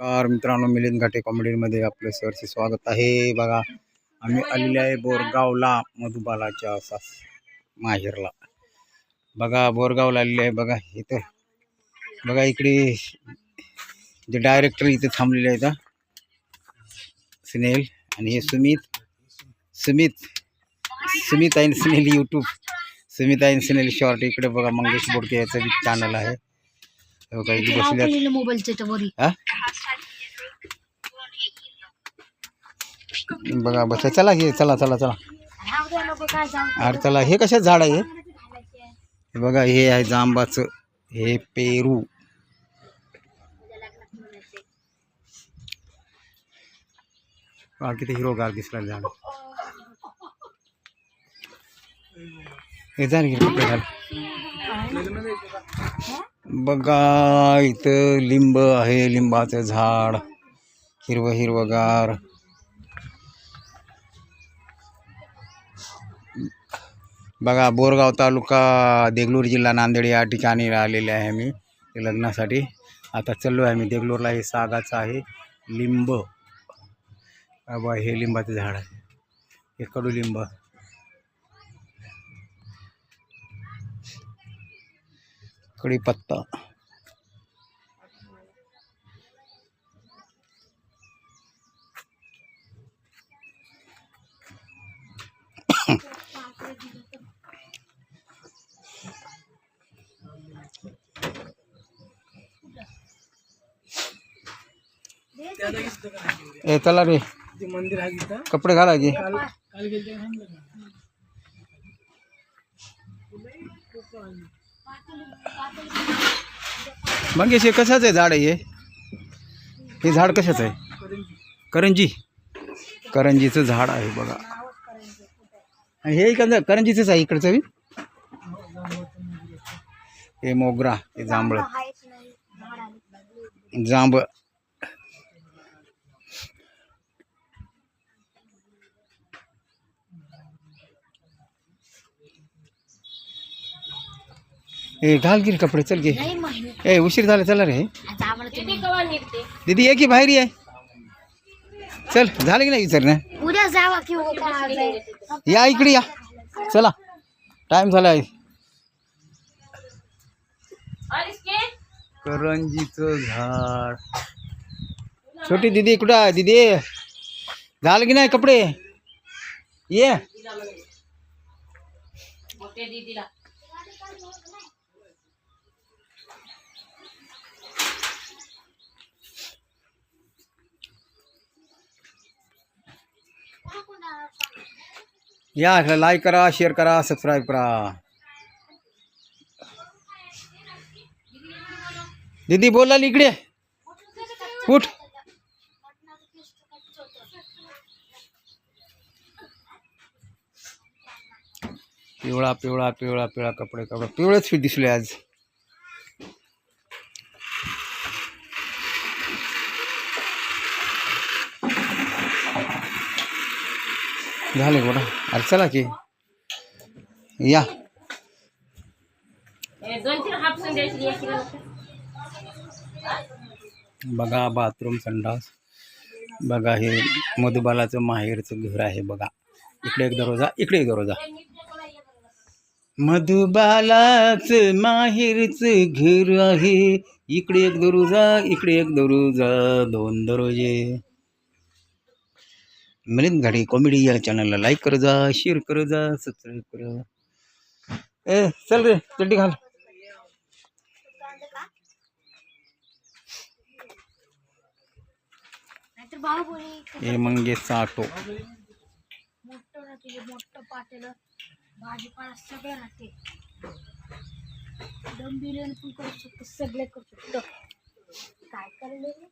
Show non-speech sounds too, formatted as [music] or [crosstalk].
नमस्कार मित्रांनो मिलिंद घाटे कॉमेडीमध्ये आपलं सरचे स्वागत आहे. बघा आम्ही आलेले आहे बोरगावला मधुबालाच्या सास माहेरला. बघा बोरगावला आलेले आहे. बघा इथं. बघा इकडे जे डायरेक्टर इथे थांबलेले आहेत. सुनील आणि हे सुमित. सुमित. सुमित आणि सुनील यूट्यूब सुमित आणि सुनील शॉर्ट इकडे बघा मंगेश बोडके याचं चॅनल आहे. बघा इथे बसले मोबाईलच्या वरी हा बघा बस चला घे चला चला चला. अरे चला हे कशा झाड आहे हे? बघा हे आहे जांबाचं हे पेरू. बघा किती हिरोगार दिसला झाड. हे जाण की कपडे घाल बघा इथं लिंब आहे लिंबाचं झाड. हिरवं हिरवगार. बघा बोरगाव तालुका देगलूर जिल्हा नांदेड या ठिकाणी आलेले आहे मी लग्नासाठी. आता चाललो आहे मी देगलूरला हे सागाचं आहे लिंब. बा हे लिंबाचं झाड आहे. हे कडुलिंब कढीपत्ता [coughs] [coughs] ए चला रे. मंदिर आहे कपडे घाला की. मंगेश हे कशाचं आहे झाड आहे हे? हे झाड कशाचं आहे? करंजी. करंजीचं झाड आहे बघा. हे इकडचं करंजीचंच आहे इकडचं बी. हे मोगरा हे जांभळ. जांभ ए घाल कपडे चल माहिती ए उशीर झाला चला रे। आता आम्हाला तुम्ही दीदी ये की बाहेर ये। चल झालं की नाही विचार उद्या जावा की हो या इकडे या. चला टाइम झाला आहे. करंजीचं झाड. छोटी दीदी इकडं आहे? दीदी झालं की नाही कपडे? ये. या लाईक करा शेअर करा सबस्क्राईब करा। दीदी बोला इकडे। उठ। पिवळा पिवळा पिवळा पिवळा कपडे कपडे। पिवळेच दिसले आज। झाले गोडा अरे चला की. या. बघा बाथरूम संडास. बघा हे मधुबालाचं माहेरचं घर आहे बघा. इकडे एक दरोजा इकडे एक दरोजा. मधुबालाचं माहेरचं घर आहे. इकडे एक दरोजा इकडे एक दरोजा दोन दरोजे. मिलिंद घाडी कॉमेडी या चॅनलला लाईक कर जा शेअर कर जा सबस्क्राईब कर ए चल रे चड्डी घाल. हे मंगेशचा ऑटो मोठं पातेलं भाजीपाला सगळं राहते. दम बिर्याणी पण करू शकतो सगळे करू शकतो. काय करायला